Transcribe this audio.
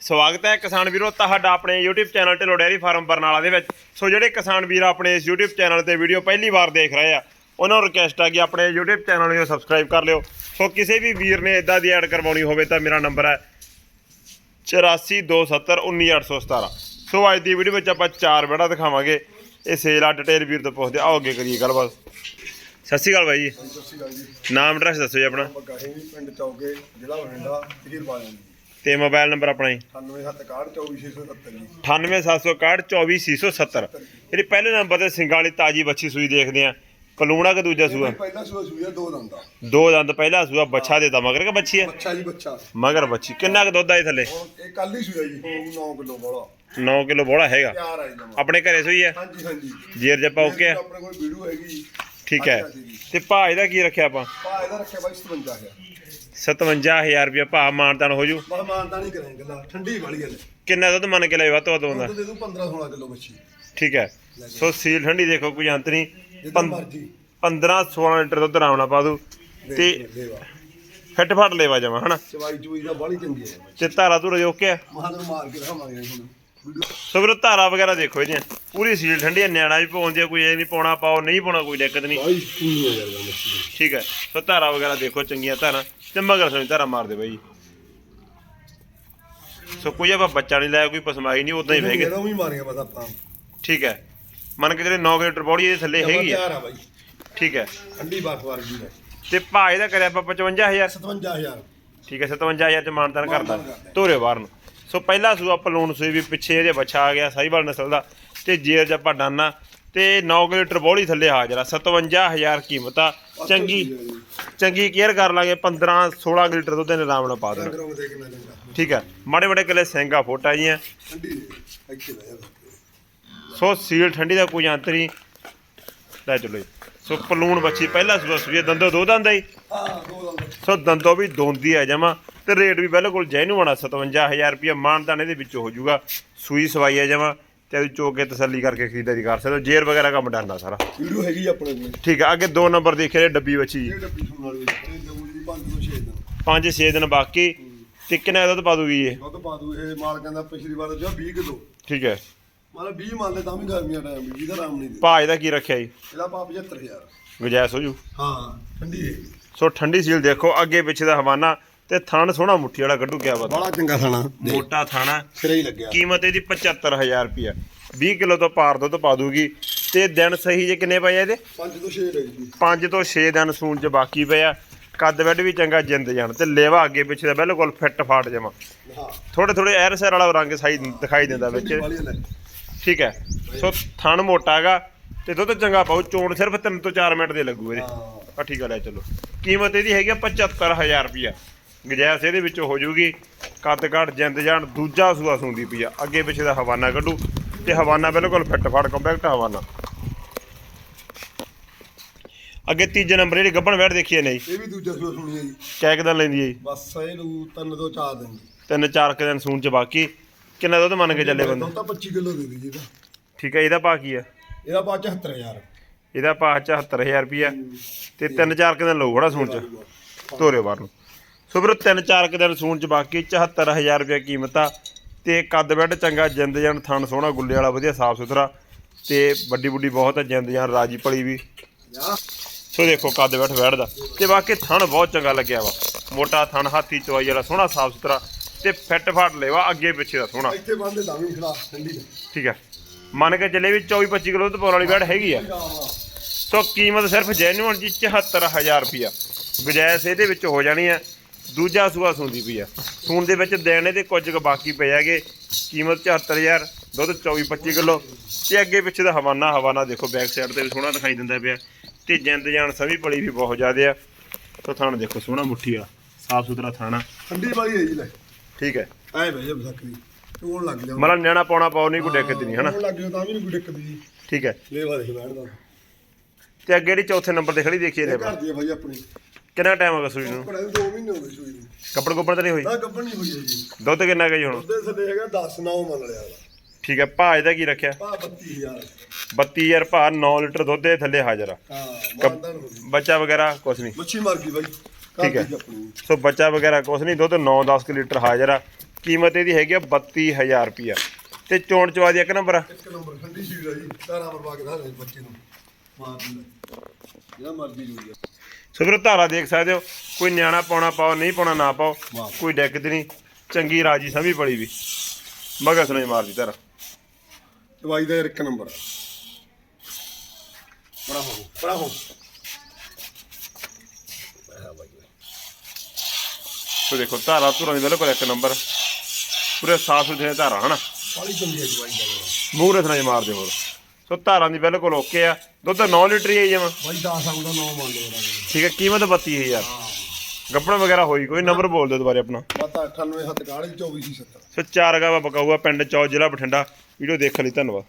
ਸਵਾਗਤ ਹੈ ਕਿਸਾਨ ਵੀਰੋ ਤੁਹਾਡਾ ਆਪਣੇ YouTube channel Dhillon dairy farm Barnala ਦੇ ਵਿੱਚ। ਸੋ ਜਿਹੜੇ ਕਿਸਾਨ ਵੀਰ ਆਪਣੇ ਇਸ YouTube ਚੈਨਲ ਤੇ ਵੀਡੀਓ ਪਹਿਲੀ ਵਾਰ ਦੇਖ ਰਹੇ ਆ ਉਹਨਾਂ ਨੂੰ ਰਿਕਵੈਸਟ ਆ ਕਿ ਆਪਣੇ YouTube ਚੈਨਲ ਨੂੰ ਸਬਸਕ੍ਰਾਈਬ ਕਰ ਲਿਓ। ਸੋ ਕਿਸੇ ਵੀ ਵੀਰ ਨੇ ਇਦਾਂ ਦੀ ਐਡ ਕਰਵਾਉਣੀ ਹੋਵੇ ਤਾਂ ਮੇਰਾ ਨੰਬਰ ਹੈ 8427191817 ਸੋ ਅੱਜ ਦੀ ਵੀਡੀਓ ਵਿੱਚ ਆਪਾਂ ਚਾਰ ਬੜਾ ਦਿਖਾਵਾਂਗੇ। ਇਹ ਸੇਲ ਆ ਡਿਟੇਲ ਵੀਰ ਤੋਂ ਪੁੱਛਦੇ ਆਓ ਅੱਗੇ ਕਰੀਏ ਗੱਲਬਾਤ। ਸਤਿ ਸ਼੍ਰੀ ਅਕਾਲ ਬਾਈ ਜੀ। ਸਤਿ ਸ਼੍ਰੀ ਅਕਾਲ ਜੀ। ਨਾਮ ਐਡਰੈਸ ਦੱਸੋ ਜੀ ਆਪਣਾ। ਬਗਾਹੀ ਪਿੰਡ ਚੌਕੇ ਜ਼ਿਲ੍ਹਾ ਬਠਿੰਡਾ ਤਹਿਸੀਲ ਤੇ ਮੋਬਾਈਲ ਨੰਬਰ ਆਪਣਾ ਜੀ। 9761 24670 ਜੀ 98761246670 ਜਿਹੜੀ ਪਹਿਲੇ ਨੰਬਰ ਤੇ ਸਿੰਗਾਂ ਵਾਲੀ ਤਾਜੀ ਬੱਚੀ ਸੂਈ ਦੇਖਦੇ ਆ। ਕਲੂਣਾ ਕਿ ਦੂਜਾ ਸੂਆ? ਪਹਿਲਾ ਸੂਆ ਸੂਆ ਦੋ ਦੰਦਾ ਦੋ ਦੰਦ ਪਹਿਲਾ ਸੂਆ ਬੱਚਾ ਦੇਤਾ ਮਗਰ ਕਿ ਬੱਚੀ ਹੈ ਬੱਚਾ ਜੀ ਬੱਚਾ ਮਗਰ ਬੱਚੀ ਕਿੰਨਾ ਕੁ ਦੁੱਧ ਆ ਇਹ ਥੱਲੇ? ਇਹ ਕੱਲ ਹੀ ਸੂਆ ਜੀ। ਹੁਣ 9 ਕਿਲੋ ਬੋਲਾ। 9 ਕਿਲੋ ਬੋਲਾ ਹੈਗਾ। ਆਪਣੇ ਘਰੇ ਸੂਈ ਹੈ ਹਾਂਜੀ ਹਾਂਜੀ। ਜੇਰ ਜੱਪਾ ਓਕੇ ਆ? ਆਪਣੇ ਕੋਲ ਵੀਡੀਓ ਹੈਗੀ ਜੀ। ਠੀਕ ਹੈ। ਤੇ ਭਾਅ ਇਹਦਾ ਕੀ ਰੱਖਿਆ ਆਪਾਂ? ਪਾ ਇਹਦਾ ਰੱਖਿਆ ਬਾਈ 57000 57000 ਰੁਪਏ ਭਾਅ ਮਾਨਤਾਨ ਹੋ ਜੂ। ਬਸ ਮਾਨਤਾ ਨਹੀਂ ਕਰਾਂਗੇ ਗੱਲਾਂ। ਠੰਡੀ ਵਾਲੀ ਗੱਲ ਕਿੰਨਾ ਦੁੱਧ ਮੰਨ ਕੇ ਲੈ ਵੱਧ ਤੋਂ ਵੱਧ ਦੁੱਧ ਦੇ? ਦੂੰ 15 16 ਕਿਲੋ ਬੱਚੀ ਠੀਕ ਹੈ। ਸੋ ਸੀਲ ਠੰਡੀ ਦੇਖੋ ਕੋਈ ਅੰਤ ਨਹੀਂ। ਜਿੱਦਾਂ ਮਰਜ਼ੀ। 15 16 ਲੀਟਰ ਦੁੱਧ ਆਰਾਮ ਨਾਲ ਪਾ ਦੂ। ਤੇ ਦੇਵਾ ਫਿੱਟ ਫੱਟ ਲੈਵਾ ਜਾਵਾਂ ਹਨਾ? ਚਵਾਈ ਚੂਈ ਦਾ ਬਾਲੀ ਚੰਗੀ ਹੈ ਤੇ ਧਾਰਾ ਧੂਰਾ ਓਕੇ ਆ। ਮਹਾਦਰ ਮਾਰ ਕੇ ਰਹਾਵਾਂਗੇ ਹੁਣ। ਸੋ ਵੀਰੋ ਧਾਰਾ ਵਗੈਰਾ ਦੇਖੋ ਇਹਦੀਆਂ। ਪੂਰੀ ਸੀਲ ਠੰਡੀ ਆ, ਨਿਆਣਾ ਵੀ ਪਾਉਂਦੀ ਆ ਕੋਈ ਇਹ ਨਹੀਂ ਪਾਉਣਾ ਪਾਓ ਨਹੀਂ ਪਾਉਣਾ ਕੋਈ ਦਿੱਕਤ ਨਹੀਂ। ਬਾਈ ਹੋ ਮੱਛੀ ਠੀਕ ਹੈ ਸੋ ਧਾਰਾ ਵਗੈਰਾ ਦੇਖੋ ਚੰਗੀਆਂ ਧਾਰਾਂ। ਤੇ ਮਗਰ ਸੋਈ ਧਾਰਾ ਮਾਰ ਦੇ ਬਾਈ ਸੋ ਕੋਈ ਆਪਾਂ ਬੱਚਾ ਨਹੀਂ ਲਾਇਆ ਕੋਈ ਪਸਮਾਈ ਨਹੀਂ ਉਦਾਂ ਹੀ ਬਹਿ ਗਏ। ਇਹਦਾ ਵੀ ਮਾਰੀਆਂ ਬਸ ਆਪਾਂ। ਠੀਕ ਹੈ ਮੰਨ ਕੇ ਜਿਹੜੇ 9 ਲੀਟਰ ਬੋਡੀ ਇਹਦੇ ਥੱਲੇ ਹੈਗੀ ਆ। ਤਿਆਰ ਆ ਬਾਈ। ਠੀਕ ਹੈ ਠੰਡੀ ਬਰਫ ਵਰਗੀ ਹੈ ਤੇ ਭਾਅ ਇਹਦਾ ਕਰਿਆ ਆਪਾਂ 55000 57000 ਠੀਕ ਹੈ 57000 ਚ ਮਾਨਤਾਨ ਕਰਦਾ। ਧੋਰੇ ਬਾਹਰ ਨੂੰ। ਸੋ ਪਹਿਲਾ ਸੂਆ ਪਲੂਣ ਸੂਈ ਵੀ ਪਿੱਛੇ ਇਹਦੇ ਬੱਚਾ ਆ ਗਿਆ ਸਾਈਵਾਲ ਨਸਲ ਦਾ ਤੇ ਜੇਰ ਜੱਪਾ ਡਾਨਾ ਤੇ 9 ਲੀਟਰ ਬੋਲੀ ਥੱਲੇ ਹਾਜ਼ਰ ਆ 57000 ਕੀਮਤ। ਆ ਚੰਗੀ ਚੰਗੀ ਕੇਅਰ ਕਰ ਲਾਂਗੇ 15 16 ਲੀਟਰ ਦੁੱਧ ਇਹਨੇ ਆਰਾਮ ਨਾਲ ਪਾ ਦੇਣਾ। ਠੀਕ ਹੈ ਮਾੜੇ ਮਾੜੇ ਕਿਲੇ ਸਿੰਗਾ ਫੋਟਾ ਜਾ ਸੋ ਸੀਲ ਠੰਡੀ ਦਾ ਕੋਈ ਅੰਤ ਨਹੀਂ। ਲੈ ਚਲੋ ਸੋ ਪਲੂਣ ਬੱਚੀ ਪਹਿਲਾ ਸੂਆ ਸੂਈ ਆ, ਦੰਦੋ ਦੋ ਦੰਦ ਆਈ ਹਾਂ ਦੋ ਦੰਦ। ਸੋ ਦੰਦੋ ਵੀ ਦੋਂਦੀ ਆ ਜਮਾ। ਤੇ ਰੇਟ ਵੀ ਬਿਲਕੁਲ ਜੈਨੂ ਆਣਾ 57000 ਰੁਪਏ ਮਾਨਦਾਨ ਇਹਦੇ ਵਿੱਚ ਹੋ ਜਾਊਗਾ। ਸੂਈ ਸਵਾਈ ਆ ਜਮਾ ਤੇ ਚੋਕ ਕੇ ਤਸੱਲੀ ਕਰਕੇ ਖਰੀਦਦਾਰੀ ਕਰ ਸਕਦੇ ਹੋ। ਜੇਰ ਵਗੈਰਾ ਕੰਮ ਡਰਦਾ ਸਾਰਾ। ਵੀਡੀਓ ਹੈਗੀ ਆਪਣੇ ਕੋਲ। ਠੀਕ ਆ ਅੱਗੇ ਦੋ ਨੰਬਰ ਦੇਖੇ ਨੇ ਡੱਬੀ ਬੱਚੀ ਇਹ ਡੱਬੀ ਸੁਣ ਵਾਲੀ ਇਹ ਦਊ ਜੀ 5 ਤੋਂ 6 ਦਿਨ। 5-6 ਦਿਨ ਬਾਕੀ। ਤੇ ਕਿੰਨਾ ਦੁੱਧ ਪਾ ਦੂਗੀ ਇਹ? ਦੁੱਧ ਪਾ ਦੂ ਇਹ ਮਾਲ ਕਹਿੰਦਾ ਪਿਛਲੀ ਵਾਰ ਜੋ 20 ਕਿਲੋ। ਠੀਕ ਹੈ। ਮਤਲਬ 20 ਮੰਨ ਲੈ ਤਾਂ ਵੀ ਗਰਮੀਆਂ ਟਾਈਮ ਵੀ ਜਿਹਦਾ ਆਰਾਮ ਨਹੀਂ ਦੇ ਭਾਅ ਇਹਦਾ ਕੀ ਰੱਖਿਆ ਜੀ? ਇਹਦਾ ਪਾ 75000 ਗੁਜਾਇਸ਼ ਹੋ ਜੂ। ਹਾਂ ਠੰਡੀ ਸੋ ਠੰਡੀ ਸੀਲ ਦੇਖੋ ਅੱਗੇ ਪਿੱਛੇ ਦਾ ਹਵਾਨਾ। ਤੇ ਥਣ ਸੋਹਣਾ ਮੁੱਠੀ ਵਾਲਾ ਕੱਢੂ ਕਿਆ ਪਤਾ ਬੜਾ ਚੰਗਾ ਖਾਣਾ ਮੋਟਾ ਥਾਣਾ। ਸਿਰੇ ਹੀ ਲੱਗਿਆ। ਕੀਮਤ ਇਹਦੀ 75000 ਰੁਪਿਆ 20 ਕਿਲੋ ਤੋਂ ਪਾਰ ਦੁੱਧ ਪਾ ਦੂਗੀ। ਤੇ ਦਿਨ ਸਹੀ ਜੇ ਕਿੰਨੇ ਪਏ ਆ ਇਹਦੇ? 5 ਤੋਂ 6 ਰਹੀ ਜੀ। 5 ਤੋਂ 6 ਦਿਨ ਸੂਣ ਚ ਬਾਕੀ ਪਏ ਆ। ਕੱਦ ਵੱਡ ਵੀ ਚੰਗਾ ਜਿੰਦ ਜਾਣ ਤੇ ਲੇਵਾ ਅੱਗੇ ਪਿੱਛੇ ਦਾ ਬਿਲਕੁਲ ਫਿੱਟ ਫਾਟ ਜਮਾ ਹਾਂ। ਥੋੜੇ ਥੋੜੇ ਐਰ ਸੈਰ ਵਾਲਾ ਰੰਗ ਸਾਈ ਦਿਖਾਈ ਦਿੰਦਾ ਵਿੱਚ। ਠੀਕ ਹੈ। ਸੋ ਥਣ ਮੋਟਾ ਹੈਗਾ ਤੇ ਦੁੱਧ ਚੰਗਾ ਪਾਉ ਚੋਣ ਸਿਰਫ 3 ਤੋਂ 4 ਮਿੰਟ ਦੇ ਲੱਗੂ ਇਹਦੇ। ਹਾਂ। ਆ ਠੀਕ ਆ ਲੈ ਚਲੋ। ਕੀਮਤ ਇਹਦੀ ਹੈਗੀ ਆ 75000 ਰੁਪਿਆ ਗਜੈਸ ਇਹਦੇ ਵਿੱਚ ਹੋ ਜੂਗੀ ਕੱਦ ਕਾਠ ਜਿੰਦ ਜਾਣ ਦੂਜਾ ਸੂਆ ਸੁੰਦੀ ਪਈ ਆ। ਅੱਗੇ ਪਿੱਛੇ ਦਾ ਹਵਾਨਾ ਕੱਢੂ ਤੇ ਹਵਾਨਾ ਬਿਲਕੁਲ ਫਿੱਟ ਫਾਟ ਕੰਪੈਕਟ ਹਵਾਨਾ। ਅੱਗੇ ਤੀਜੇ ਨੰਬਰ ਜਿਹੜੀ ਗੱਬਣ ਵੈੜ ਦੇਖੀਏ ਨਹੀਂ? ਇਹ ਵੀ ਦੂਜਾ ਸੂਆ ਸੁਣੀ ਹੈ ਜੀ। ਕਿਆ ਕਿਦਾਂ ਲੈਂਦੀ ਹੈ ਜੀ। ਬਸ ਇਹ ਨੂੰ ਤਿੰਨ ਤੋਂ ਚਾਰ ਦਿਨ। ਜੀ ਤਿੰਨ ਚਾਰ ਕੁ ਦਿਨ ਸੂਣ ਚ ਬਾਕੀ। ਕਿੰਨਾ ਦੁੱਧ ਮੰਨ ਕੇ ਚੱਲੇ ਬੰਦੇ? ਦੁੱਧ ਤਾਂ 25 ਕਿਲੋ ਦੇ ਦੀ ਜੀ ਇਹਦਾ। ਠੀਕ ਹੈ ਇਹਦਾ ਭਾਅ ਕੀ ਆ? ਇਹਦਾ ਪਾ 74000 ਇਹਦਾ ਭਾਅ 74000 ਰੁਪਿਆ ਤੇ ਤਿੰਨ ਚਾਰ ਕੁ ਦਿਨ ਲਊ ਬੜਾ ਸੂਣ ਚ। ਤੋਰੇ ਬਾਹਰ ਨੂੰ। ਸੋ ਵੀਰੋ ਤਿੰਨ ਚਾਰ ਕੁ ਦਿਨ ਸੂਣ ਚ ਬਾਕੀ 74000 ਰੁਪਏ ਕੀਮਤ ਆ। ਤੇ ਕੱਦ ਬੈੱਡ ਚੰਗਾ ਜਿੰਦ ਜਾਨ ਥਣ ਸੋਹਣਾ ਗੁੱਲੇ ਵਾਲਾ ਵਧੀਆ ਸਾਫ਼ ਸੁਥਰਾ। ਤੇ ਵੱਡੀ ਵੱਡੀ ਬਹੁਤ ਹੈ ਜਿੰਦ ਜਾਨ ਰਾਜੀ ਪਲੀ ਵੀ। ਸੋ ਦੇਖੋ ਕੱਦ ਬੈਠ ਬੈਠਦਾ ਤੇ ਬਾਕੀ ਥਣ ਬਹੁਤ ਚੰਗਾ ਲੱਗਿਆ ਵਾ। ਮੋਟਾ ਥਣ ਹਾਥੀ ਚਵਾਈ ਵਾਲਾ ਸੋਹਣਾ ਸਾਫ਼ ਸੁਥਰਾ। ਤੇ ਫਿੱਟ ਫਾਟ ਲੈਵਾ ਅੱਗੇ ਪਿੱਛੇ ਦਾ ਸੋਹਣਾ। ਇੱਥੇ ਬੰਦੇ ਤਾਂ ਵੀ ਖੜਾ ਠੰਡੀ ਠੀਕ ਹੈ ਮੰਨ ਕੇ ਚੱਲੇ ਵੀ 24 25 ਕਿਲੋ ਦੁੱਧ ਪਾਉਣ ਵਾਲੀ ਬੈਡ ਹੈਗੀ ਆ। ਸੋ ਕੀਮਤ ਸਿਰਫ ਜੈਨੂਅਲ ਜੀ 74000 ਰੁਪਿਆ ਗੁਜਾਇਸ਼ ਇਹਦੇ ਵਿੱਚ ਹੋ ਜਾਣੀ ਆ ਦੂਜਾ ਸੂਆ ਸੁੰਦੀ ਪਈ ਆ। ਸੂਣ ਦੇ ਵਿੱਚ ਦੇਣੇ ਦੇ ਕੁਝ ਕੁ ਬਾਕੀ ਪਏ ਹੈਗੇ। ਕੀਮਤ 74000 ਦੁੱਧ 24 25 ਕਿਲੋ ਤੇ ਅੱਗੇ ਪਿੱਛੇ ਦਾ ਹਵਾਨਾ ਹਵਾਨਾ ਦੇਖੋ ਬੈਕ ਸਾਈਡ ਤੇ ਵੀ ਸੋਹਣਾ ਦਿਖਾਈ ਦਿੰਦਾ ਪਿਆ। ਤੇ ਜਿੰਦ ਜਾਨ ਸਵੀ ਪਲੀ ਵੀ ਬਹੁਤ ਜ਼ਿਆਦੇ ਆ। ਤੋ ਥਣ ਦੇਖੋ ਸੋਹਣਾ ਮੁੱਠੀ ਆ ਸਾਫ਼ ਸੁਥਰਾ ਥਾਣਾ। ਠੰਡੀ ਵਾਲੀ ਹੈ ਜੀ ਲੈ। ਠੀਕ ਹੈ। ਐ ਬਈ ਇਹ ਬਸਕਰੀ ਟੋਣ ਲੱਗ ਜਾ। ਮਤਲਬ ਨਿਆਣਾ ਪਾਉਣਾ ਪਾਉ ਨਹੀਂ ਕੋਈ ਦਿੱਕਤ ਨਹੀਂ ਹਨਾ? ਟੋਣ ਲੱਗ ਜਾ ਤਾਂ ਵੀ ਨਹੀਂ ਕੋਈ ਦਿੱਕਤ ਜੀ ਠੀਕ ਹੈ। ਲੇਵਾ ਦੇਖ ਬੈਠਦਾ। ਤੇ ਅੱਗੇ ਜਿਹੜੀ ਚੌਥੇ ਨੰਬਰ ਤੇ ਖੜੀ ਦੇਖੀਏ ਨੇ ਇਹ ਆਪਾਂ ਘਰ ਦੀ ਹੈ ਭਾਈ ਆਪਣੀ। ਕਿੰਨਾ ਟਾਈਮ ਹੋ ਗਿਆ ਸੂਈ ਨੂੰ? ਕੱਪੜਾ 2 ਮਹੀਨੇ ਹੋ ਗਏ ਸੂਈ ਨੂੰ। ਕੱਪੜ ਕੁੱਪੜ ਤਾਂ ਨਹੀਂ ਹੋਈ ਨਾ ਗੱਬਣ ਨਹੀਂ ਹੋਈ ਜੀ। ਦੁੱਧ ਕਿੰਨਾ ਜੀ ਹੁਣ? ਉਹਦੇ ਥੱਲੇ ਹੈਗਾ 10 9 ਮੰਨ ਲਿਆ ਵਾ। ਠੀਕ ਹੈ ਭਾਅ ਇਹਦਾ ਕੀ ਰੱਖਿਆ? ਪਾ 32000 32000 ਭਾਅ 9 ਲੀਟਰ ਦੁੱਧ ਦੇ ਥੱਲੇ ਹਾਜ਼ਰ ਆ। ਹਾਂ ਮਾਨਦਾਨ ਹੋ ਗਈ। ਬੱਚਾ ਵਗੈਰਾ ਕੁਛ ਨਹੀਂ? ਮੱਛੀ ਮਾਰ ਗਈ ਬਾਈ। ਠੀਕ ਹੈ। ਦੀ ਆਪਣੀ ਸੋ ਬੱਚਾ ਵਗੈਰਾ ਕੁਛ ਨਹੀਂ ਦੁੱਧ 9-10 ਲੀਟਰ ਹਾਜ਼ਰ ਆ। ਕੀਮਤ ਇਹਦੀ ਹੈਗੀ ਆ 32000 ਰੁਪਿਆ ਤੇ ਚੋਣ ਚਵਾ ਦੀ ਇੱਕ ਨੰਬਰ ਆ। ਇੱਕ ਨੰਬਰ ਠੰਡੀ ਸੀਲ ਆ ਜੀ। ਤਾਰਾ ਮਰਵਾ ਕੇ ਧਾਰੇ ਬੱਚੇ ਨੂੰ। ਮਾਰ ਦਿੰਦਾ ਜਿਹੜਾ ਮਰਜ਼ੀ ਜੂੜੀ ਆ ਸੋ ਵੀਰੋ ਧਾਰਾ ਦੇਖ ਸਕਦੇ ਹੋ ਕੋਈ ਨਿਆਣਾ ਪਾਉਣਾ ਪਾਓ ਨਹੀਂ ਪਾਉਣਾ ਨਾ ਪਾਓ ਵਾਹ। ਕੋਈ ਦਿੱਕਤ ਨਹੀਂ ਚੰਗੀ ਰਾਜੀ ਸਮੀ ਪੜੀ ਵੀ। ਮਗਸ ਨਹੀਂ ਮਾਰਦੀ ਧਾਰਾ। ਦਵਾਈ ਦਾ ਯਾਰ ਇੱਕ ਨੰਬਰ। ਬੜਾ ਹੋ ਬੜਾ ਹੋ। ਆ ਸੋ ਦੇਖੋ ਧਾਰਾ ਧੁਰਾ ਦੀ ਬਿਲਕੁਲ ਇੱਕ ਨੰਬਰ। ਪੂਰੇ ਸਾਫ਼ ਸੁਥਰੇ ਧਾਰਾ ਹਨਾ? ਬਾਲੀ ਚੰਗੀ ਹੈ ਦਵਾਈ ਦਾ ਯਾਰ। ਮੂੰਹ ਰਸਣਾ ਮਾਰਦੇ ਹੋਰ। ਸੋ ਧਾਰਾਂ ਦੀ ਬਿਲਕੁਲ ਓਕੇ ਆ। ਦੁੱਧ 9 ਲੀਟਰ ਹੀ ਆਈ ਜਮਾ। ਬਾਈ 10 ਆਉਂਦਾ 9 ਮੰਨ ਲਓ ਠੀਕ ਹੈ ਕੀਮਤ 32000 ਗੱਪਣ ਵਗੈਰਾ ਹੋਈ ਕੋਈ ਨੰਬਰ ਬੋਲ ਦਿਓ ਦੁਬਾਰੇ ਆਪਣਾ। ਬਤਾ 98 ਹੱਥ ਕਾਲੀ 24 ਸੀ 70 ਸੋ ਚਾਰ ਗਾਵਾ ਬਕਾਊਆ ਪਿੰਡ ਚੌ ਜ਼ਿਲ੍ਹਾ ਬਠਿੰਡਾ। ਵੀਡੀਓ ਦੇਖਣ ਲਈ ਧੰਨਵਾਦ।